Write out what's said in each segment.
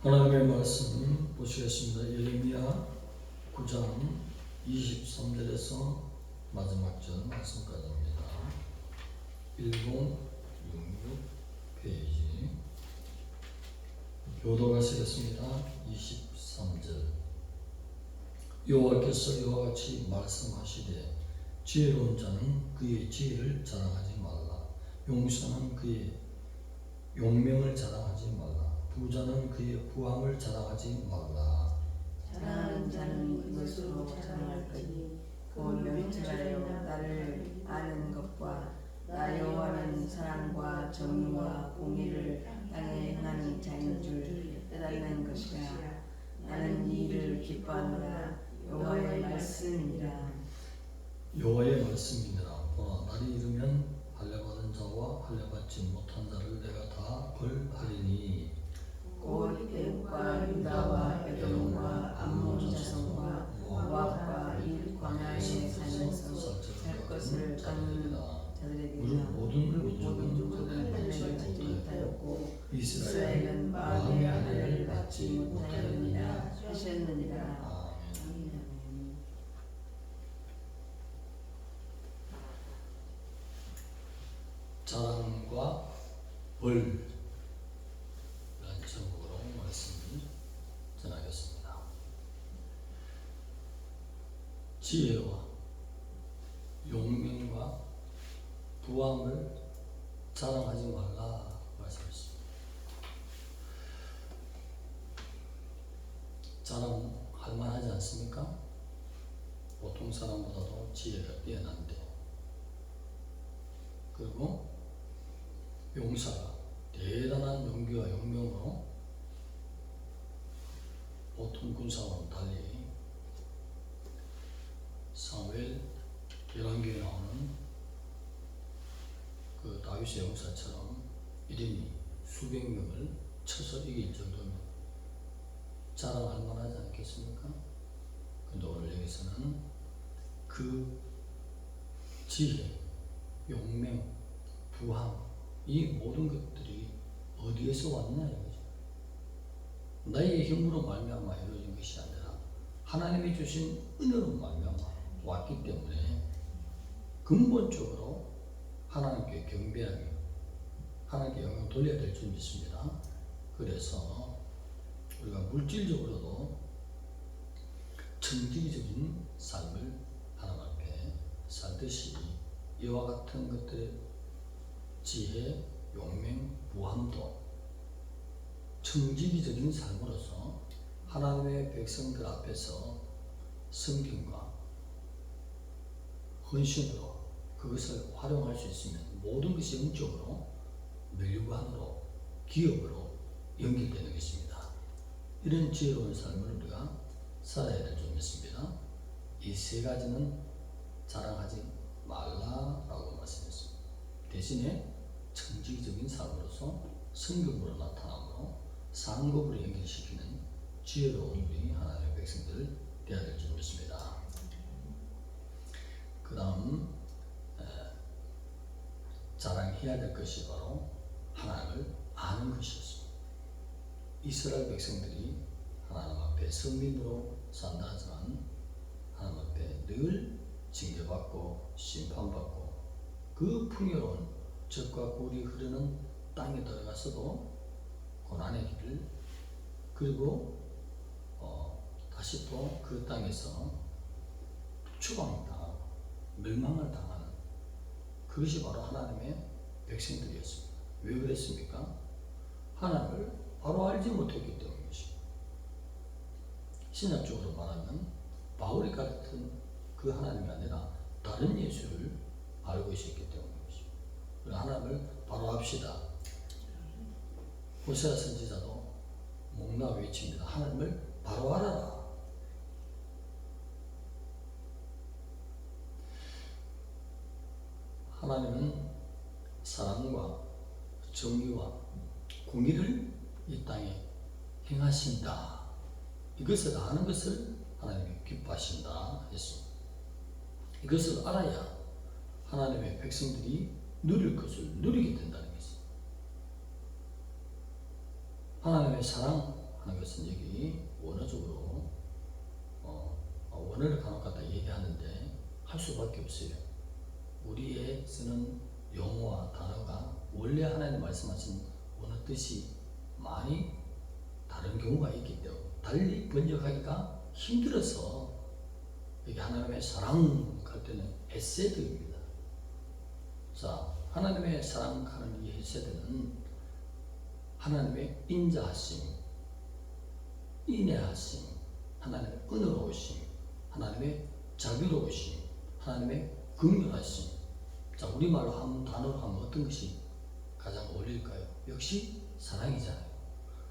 하나님의 말씀 보시겠습니다. 예레미야 9장 23절에서 마지막 절 말씀까지입니다. 1066 페이지 교도가시겠습니다. 23절 여호와께서 이와 같이 말씀하시되 지혜로운 자는 그의 지혜를 자랑하지 말라 용사는 그의 용명을 자랑하지 말라 부자는 그의 부함을 자랑하지 말라. 자랑하는 자는 그것으로 자랑할 거니 곧 명철하여 나를 아는 것과 나 여호와는 사랑과 정의와 공의를 땅에 행하는 자인 줄 깨닫는 것이라. 나는 이 일을 기뻐하노라. 여호와의 말씀이니라. 여호와의 말씀이니라. 보라 날이 이르면 할례받은 자와 할례받지 못한 자를 내가 다 벌하리니 곧 애국과 유다 지혜와 용명과 부함을 자랑하지 말라 말씀했습니다. 자랑할 만하지 않습니까? 보통 사람보다도 지혜가 뛰어난데 그리고 용사가 대단한 용기와 용명으로 보통 군사와는 달리 사무엘 열왕기에 나오는 그 다윗의 용사처럼 1인이 수백 명을 쳐서 이길 정도면 자랑할 만하지 않겠습니까? 근데 오늘 여기서는 그 지혜, 용명, 부함 이 모든 것들이 어디에서 왔냐 이거죠. 나의 힘으로 말미암아 이루어진 것이 아니라 하나님이 주신 은혜로 말미암아 왔기 때문에 근본적으로 하나님께 경배하며 하나님께 영광 돌려야 될 줄 믿습니다. 그래서 우리가 물질적으로도 정직적인 삶을 하나님 앞에 살듯이 이와 같은 것들의 지혜, 용맹, 부함도 정직이적인 삶으로서 하나님의 백성들 앞에서 성김과 헌신으로 그것을 활용할 수 있으면 모든 것이 영적으로 멸류관으로 기업으로 연결되는 것입니다. 이런 지혜로운 삶을 우리가 살아야 될줄 믿습니다. 이 세 가지는 자랑하지 말라라고 말씀했습니다. 대신에 정직적인 삶으로서 성경으로 나타남으로 상급으로 연결시키는 지혜로운 우리 하나님의 백성들 되어야 될줄 믿습니다. 그 다음 자랑해야 될 것이 바로 하나님을 아는 것이었습니다. 이스라엘 백성들이 하나님 앞에 성민으로 산다 하지만 하나님 앞에 늘 징계받고 심판받고 그 풍요로운 젖과 꿀이 흐르는 땅에 들어가서도 고난의 길을 그리고 어, 다시 또 그 땅에서 추방당하고 멸망을 당하는 그것이 바로 하나님의 백성들이었습니다. 왜 그랬습니까? 하나님을 바로 알지 못했기 때문이죠. 신학적으로 말하면 바울이 같은 그 하나님이 아니라 다른 예수를 알고 있었기 때문이죠. 하나님을 바로 합시다. 호세아 선지자도 목나 외칩니다. 하나님을 바로 알아라. 하나님은 사랑과 정의와 공의를 이 땅에 행하신다. 이것을 아는 것을 하나님이 기뻐하신다 했습니다. 이것을 알아야 하나님의 백성들이 누릴 것을 누리게 된다는 것입니다. 하나님의 사랑, 하는 것은 여기 원어적으로 어, 어, 원어를 간혹 갖다 얘기하는데 할 수밖에 없어요. 우리의 쓰는 용어와 단어가 원래 하나님 말씀하신 원어 뜻이 많이 다른 경우가 있기 때문에 달리 번역하기가 힘들어서 여기 하나님의 사랑 할 때는 헤세드입니다. 자, 하나님의 사랑하는 이 헤세드는 하나님의 인자하심, 인내하심, 하나님의 은혜로우심, 하나님의 자비로우심, 하나님의 긍휼하심. 자, 우리말로 한 단어로 하면 어떤 것이 가장 어울릴까요? 역시 사랑이잖아요.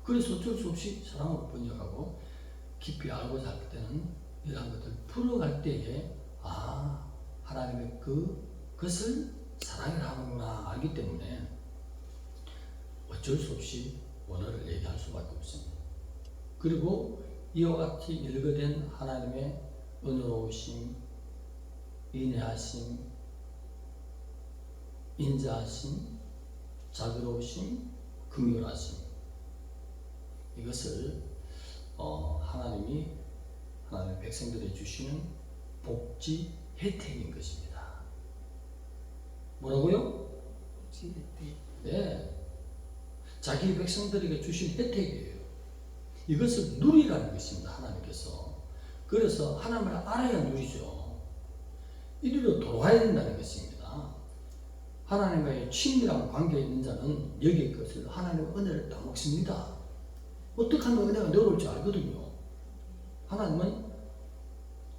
그래서 어쩔 수 없이 사랑으로 번역하고 깊이 알고자 할 때는 이러한 것들 풀어갈 때에 아 하나님의 그 것을 사랑이라 하는구나 알기 때문에 어쩔 수 없이 원어를 얘기할 수밖에 없습니다. 그리고 이와 같이 일거된 하나님의 은혜로우심, 인내하심, 인자하심, 자비로우심, 긍휼하심 이것을 어, 하나님이 하나님의 백성들에 주시는 복지 혜택인 것입니다. 뭐라고요? 지혜태. 네. 자기 백성들에게 주신 혜택이에요. 이것을 누리라는 것입니다. 하나님께서. 그래서 하나님을 알아야 누리죠. 이리로 돌아야 된다는 것입니다. 하나님과의 친밀한 관계에 있는 자는 여기에 것을 하나님의 은혜를 따먹습니다. 어떻게 하면 은혜가 내려올 줄 알거든요. 하나님은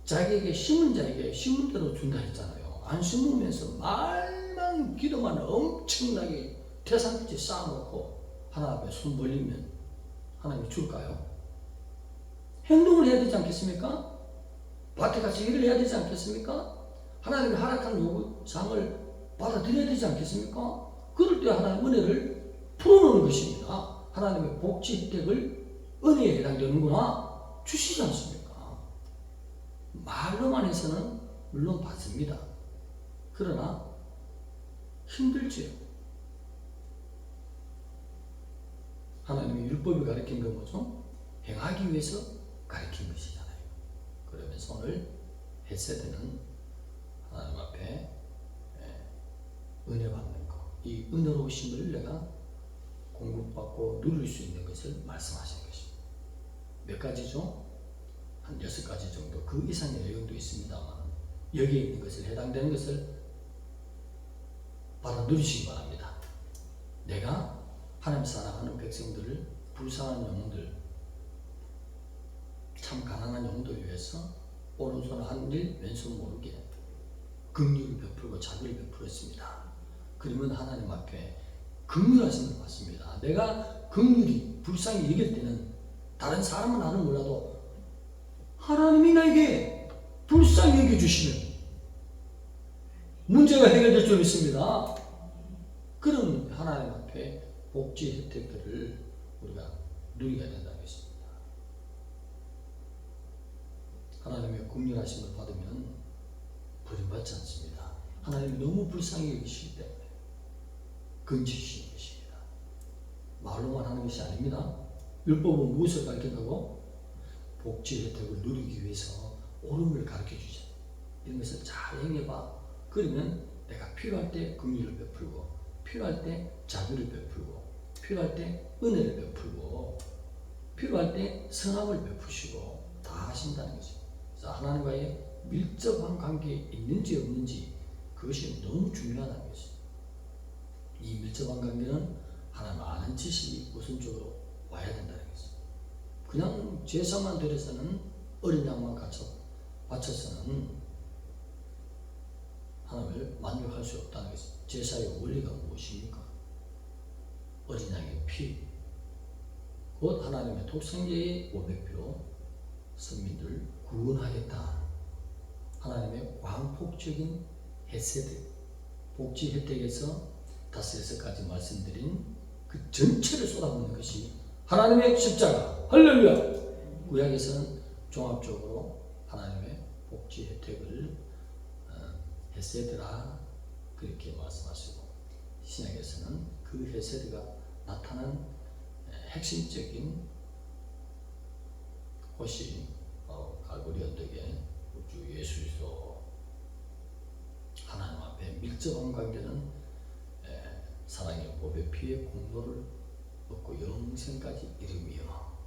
자기에게 심은 자에게 심은 대로 준다 했잖아요. 안 심으면서 말만 기도만 엄청나게 태산같이 쌓아놓고 하나님 앞에 손 벌리면 하나님이 줄까요? 행동을 해야 되지 않겠습니까? 밭에 가서 일을 해야 되지 않겠습니까? 하나님이 허락한 요구사항을 받아들여야 되지 않겠습니까? 그럴 때 하나님 은혜를 풀어놓는 것입니다. 하나님의 복지 혜택을 은혜에 해당되는구나 주시지 않습니까? 말로만 해서는 물론 받습니다. 그러나 힘들지요. 하나님의 율법이 가르친 건 뭐죠? 행하기 위해서 가르친 것이잖아요. 그러면서 오늘 헤세드는 하나님 앞에 예, 은혜 받는 것, 이 은혜로우심을 내가 공급받고 누릴 수 있는 것을 말씀하신 것입니다. 몇 가지죠? 한 여섯 가지 정도 그 이상의 내용도 있습니다만 여기에 있는 것을 해당되는 것을 받아 누리시기 바랍니다. 내가 하나님 사랑하는 백성들을 불쌍한 영혼들 참 가난한 영혼들 위해서 오른손 한일 왼손 모르게 긍휼을 베풀고 자비를 베풀었습니다. 그러면 하나님 앞에 긍휼하심을 받습니다. 내가 긍휼이 불쌍히 여길 때는 다른 사람은 나는 몰라도 하나님이 나에게 불쌍히 여겨주시면 문제가 해결될 줄 믿습니다. 그런 하나님 앞에 복지 혜택들을 우리가 누리게 된다는 것입니다. 하나님의 긍휼하심을 받으면 버림받지 않습니다. 하나님이 너무 불쌍히 여기시기 때문에 건지시는 것입니다. 말로만 하는 것이 아닙니다. 율법은 무엇을 가르친다고? 복지 혜택을 누리기 위해서 옳음을 가르쳐 주죠. 이런 것을 잘 행해봐. 그러면 내가 필요할 때 긍휼을 베풀고 필요할 때 자비를 베풀고 필요할 때 은혜를 베풀고 필요할 때 성함을 베푸시고 다 하신다는 거죠. 그래서 하나님과의 밀접한 관계에 있는지 없는지 그것이 너무 중요하다는 것이죠. 이 밀접한 관계는 하나님 아는 지식이 우선적으로 와야 된다는 거죠. 그냥 제사만 드려서는 어린 양만 갖춰 바쳐서는 하나님을 만족할 수 없다는 것이 제사의 원리가 무엇입니까? 어린 양의 피, 곧 하나님의 독생자의 500피로 선민들을 구원하겠다. 하나님의 광폭적인 헤세드, 복지 혜택에서 다섯 여섯 가지 말씀드린 그 전체를 쏟아붓는 것이 하나님의 십자가, 할렐루야! 구약에서는 종합적으로 하나님의 복지 혜택을 어, 헤세드라 그렇게 말씀하시고 신약에서는 그 헤세드가 나타난 핵심적인 곳이 바로 갈고리 언덕에 주 예수 그리스도 하나님 앞에 밀접한 관계는 에, 사랑의 보배 피의 공로를 얻고 영생까지 이름이여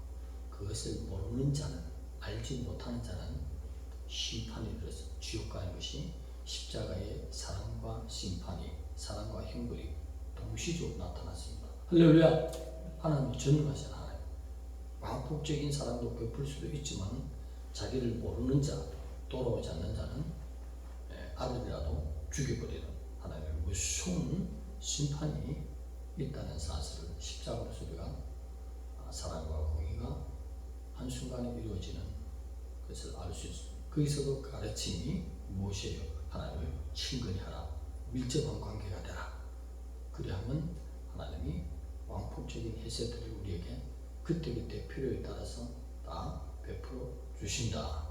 그것을 모르는 자는 알지 못하는 자는 심판이 들어서 지옥 가는 것이 십자가의 사랑과 심판이 사랑과 형벌이 동시적으로 나타났습니다. 할렐루야 하나님 전능하신 하나님 광폭적인 사랑도 베풀 수도 있지만 자기를 모르는 자 돌아오지 않는 자는 에, 아들이라도 죽여버리는 하나님의 무서운 심판이 있다는 사실을 십자가로서 우리가 아, 사랑과 공의가 한순간에 이루어지는 것을 알 수 있습니다. 거기서도 가르침이 무엇이에요? 하나님을 친근히 하라. 밀접한 관계가 되라. 그리하면 하나님이 왕폭적인 혜세들을 우리에게 그때그때 필요에 따라서 다 베풀어 주신다.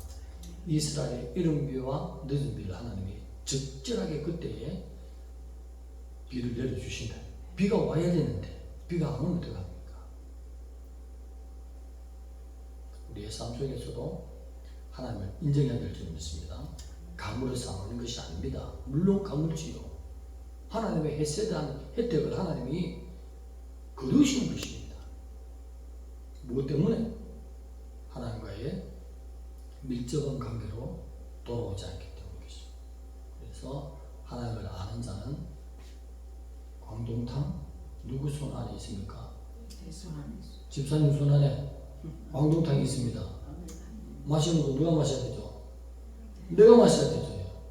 이스라엘의 이른 비와 늦은 비를 하나님이 적절하게 그때에 비를 내려주신다. 비가 와야 되는데 비가 안 오면 어떡합니까? 우리의 삶 속에서도 하나님을 인정해야 될 점이 있습니다. 가물을 쌓는 것이 아닙니다. 물론 가물지요. 하나님의 혜세에 대한 혜택을 하나님이 거두시는 것입니다. 무엇 때문에? 하나님과의 밀접한 관계로 돌아오지 않기 때문이죠. 그래서 하나님을 아는 자는 광동탕 누구 손 안에 있습니까? 대손 안에 있어. 집사님 손 안에 광동탕이 있습니다. 마시는 거 누가 마셔야 되죠? 내가 마셔야 되죠.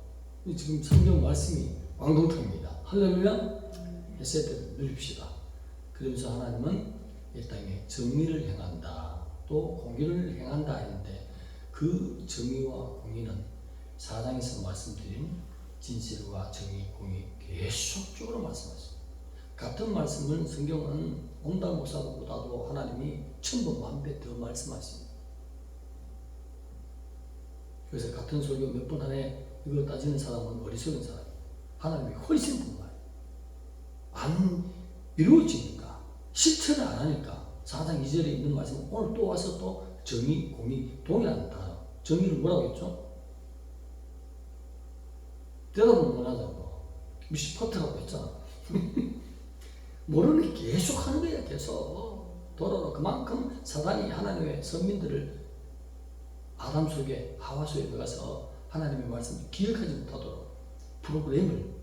이 지금 성경 말씀이 광동탕입니다. 할렐루야. 에세트를 누립시다. 그러면서 하나님은 이 땅에 정의를 행한다. 또 공의를 행한다 했는데 그 정의와 공의는 사장에서 말씀드린 진실과 정의, 공의 계속적으로 말씀하십니다. 같은 말씀을 성경은 옹달 목사보다도 하나님이 천번 만 배 더 말씀하십니다. 그래서 같은 설교 몇 번 안에 이걸 따지는 사람은 어리석은 사람. 하나님이 훨씬 더 많아요. 안 이루어지니까 실천을 안 하니까 4장 2절에 있는 말씀 오늘 또 와서 또 정의, 공의, 동의라는 단어. 정의를 뭐라고 했죠? 대답은 못 하자고. 미시 퍼트라고 했잖아. 모르는 게 계속 하는 거야, 계속. 돌아라. 그만큼 사단이 하나님의 선민들을 아담 속에, 하와 속에 들어가서 하나님의 말씀을 기억하지 못하도록 프로그램을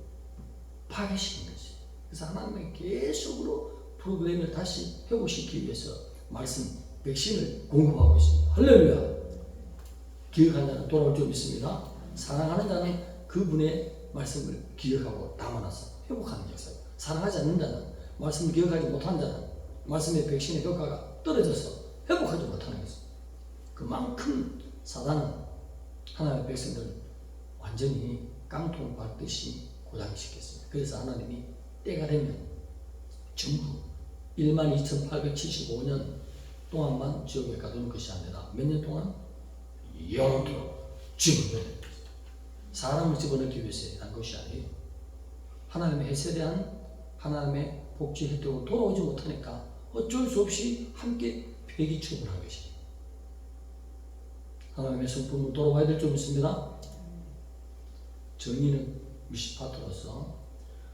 파괴시킨 거지. 그래서 하나님의 계속으로 프로그램을 다시 회복시키기 위해서 말씀, 백신을 공급하고 있습니다. 할렐루야. 기억하는 자는 돌아올 줄 믿습니다. 사랑하는 자는 그분의 말씀을 기억하고 담아놔서 회복하는 역사. 사랑하지 않는 자는 말씀을 기억하지 못한 자는 말씀의 백신의 효과가 떨어져서 회복하지 못하는 것입니다. 그만큼 사단은 하나님의 백성들을 완전히 깡통 밟듯이 고장시켰습니다. 그래서 하나님이 때가 되면 전부 12,875년 동안만 지옥에 가두는 것이 아니라 몇 년 동안 영원토록 집어넣는 것입니다. 사람을 집어넣기 위해서 한 것이 아니에요. 하나님의 혜세에 대한 하나님의 복지 혜택으로 돌아오지 못하니까 어쩔 수 없이 함께 폐기 처분한 것입니다. 하나님의 성품으로 돌아와야 될줄 믿습니다. 정의는 미시파트로서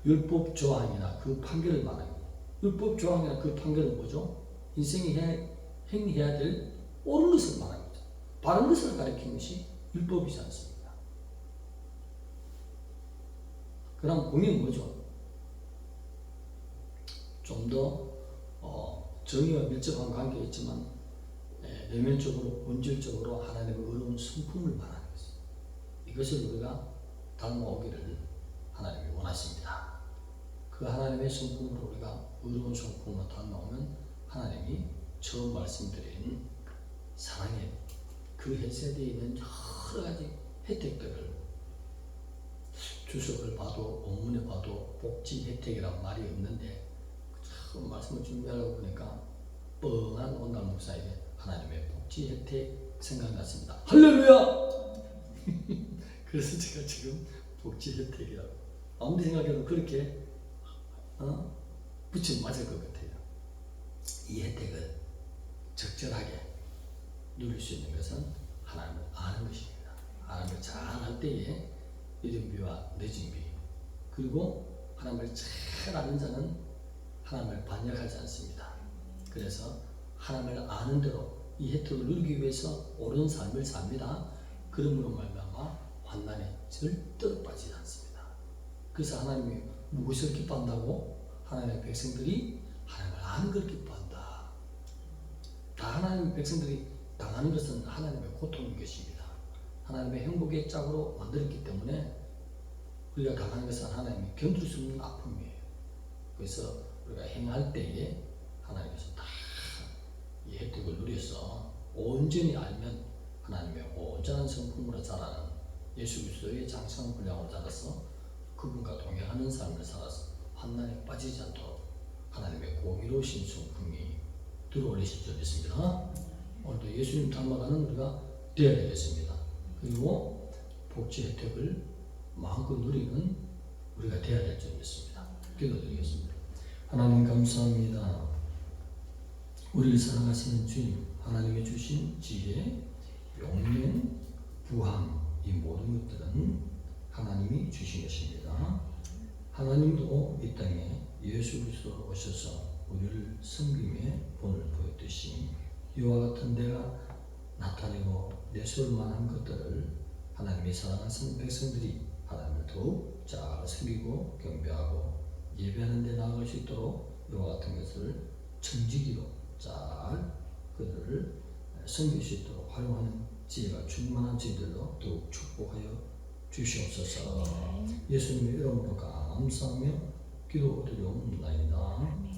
율법 조항이나 그 판결을 말합니다. 율법 조항이나 그 판결은 뭐죠? 인생이 해, 행해야 될 옳은 것을 말합니다. 바른 것을 가리키는 것이 율법이지 않습니까? 그럼 공의는 뭐죠? 좀더 어, 정의와 밀접한 관계가 있지만 예, 내면적으로 본질적으로 하나님의 의로운 성품을 말하는 것입니다. 이것을 우리가 닮아오기를 하나님이 원하십니다. 그 하나님의 성품으로 우리가 의로운 성품으로 닮아오면 하나님이 처음 말씀드린 사랑의 그 혜세대에 있는 여러 가지 혜택들을 주석을 봐도 원문에 봐도 복지 혜택이란 말이 없는데 처음 말씀을 준비하려고 보니까 뻥한 원단 목사에게 하나님의 복지 혜택 생각났습니다. 할렐루야! 그래서 제가 지금 복지 혜택이라고 아무리 생각해도 그렇게 어? 붙이면 맞을 것 같아요. 이 혜택을 적절하게 누릴 수 있는 것은 하나님을 아는 것입니다. 하나님을 잘알 때에 이른비와 늦은비 그리고 하나님을 잘 아는 자는 하나님을 반역하지 않습니다. 그래서 하나님을 아는 대로 이 혜택을 누리기 위해서 옳은 삶을 삽니다. 그러므로 말미암아 환난에 절대로 빠지지 않습니다. 그래서 하나님이 무엇을 기뻐한다고? 하나님의 백성들이 하나님을 아는 걸 기뻐한다. 다 하나님의 백성들이 당하는 것은 하나님의 고통인 것입니다. 하나님의 행복의 짝으로 만들었기 때문에 우리가 당하는 것은 하나님이 견딜 수 없는 아픔이에요. 그래서 우리가 행할 때에 하나님께서 다 이 혜택을 누려서 온전히 알면 하나님의 온전한 성품으로 자라는 예수 그리스도의 장성 분량으로 자라서 그분과 동행하는 삶을 살아서 환난에 빠지지 않도록 하나님의 공의로우신 성품이 들어올리실 줄 믿습니다. 오늘도 예수님 닮아가는 우리가 되어야 되겠습니다. 그리고 복지 혜택을 마음껏 누리는 우리가 되어야 될 줄 믿습니다. 기도드리겠습니다. 하나님 감사합니다. 우리를 사랑하시는 주님, 하나님의 주신 지혜, 용맹, 부함 이 모든 것들은 하나님이 주신 것입니다. 하나님도 이 땅에 예수 그리스도로 오셔서 우리를 섬김의 본을 보였듯이 이와 같은 데가 나타내고 내세울 만한 것들을 하나님이 사랑하시는 백성들이 하나님을 더욱 잘 섬기고 경배하고 예배하는 데 나아갈 수 있도록 이와 같은 것을 청지기로 잘 그들을 섬길 수 있도록 활용하는 지혜가 충만한 저희들로 더욱 축복하여 주시옵소서. 예수님의 이름으로 감사하며 기도드리옵나이다.